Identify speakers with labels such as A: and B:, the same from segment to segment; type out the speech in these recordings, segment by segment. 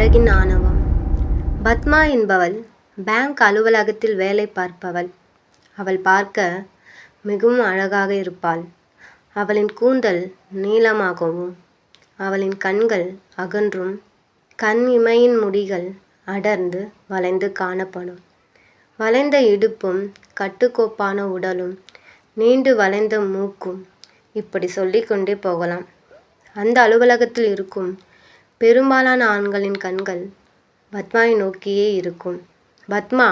A: அழகின் ஆணவம். பத்மா என்பவள் பேங்க் அலுவலகத்தில் வேலை பார்ப்பவள். அவள் பார்க்க மிகவும் அழகாக இருப்பாள். அவளின் கூந்தல் நீளமாகவும் அவளின் கண்கள் அகன்றும் கண் இமையின் முடிகள் அடர்ந்து வளைந்து காணப்படும். வளைந்த இடுப்பும் கட்டுக்கோப்பான உடலும் நீண்டு வளைந்த மூக்கும் இப்படி சொல்லிக்கொண்டே போகலாம். அந்த அலுவலகத்தில் இருக்கும் பெரும்பாலான ஆண்களின் கண்கள் பத்மாவை நோக்கியே இருக்கும். பத்மா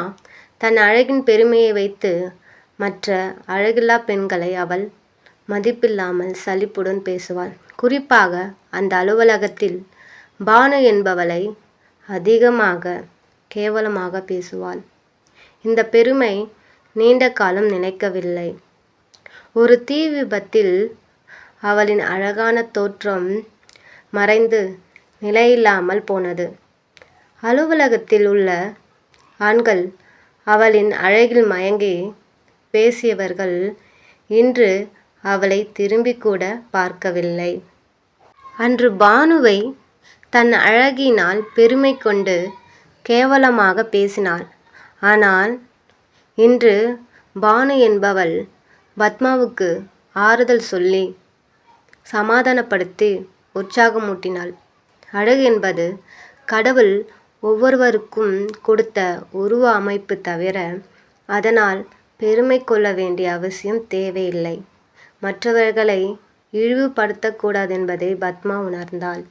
A: தன் அழகின் பெருமையை வைத்து மற்ற அழகில்லா பெண்களை அவள் மதிப்பில்லாமல் சலிப்புடன் பேசுவாள். குறிப்பாக அந்த அலுவலகத்தில் பானு என்பவளை அதிகமாக கேவலமாக பேசுவாள். இந்த பெருமை நீண்ட காலம் நிலைக்கவில்லை. ஒரு தீ விபத்தில் அவளின் அழகான தோற்றம் மறைந்து நிலையில்லாமல் போனது. அலுவலகத்தில் உள்ள ஆண்கள் அவளின் அழகில் மயங்கி பேசியவர்கள் இன்று அவளை திரும்பி கூட பார்க்கவில்லை. அன்று பானுவை தன் அழகினால் பெருமை கொண்டு கேவலமாக பேசினாள். ஆனால் இன்று பானு என்பவள் பத்மாவுக்கு ஆறுதல் சொல்லி சமாதானப்படுத்தி உற்சாகமூட்டினாள். அழகு என்பது கடவுள் ஒவ்வொருவருக்கும் கொடுத்த உருவ அமைப்பு தவிர அதனால் பெருமை கொள்ள வேண்டிய அவசியம் தேவையில்லை. மற்றவர்களை இழிவுபடுத்தக்கூடாதென்பதை பத்மா உணர்ந்தாள்.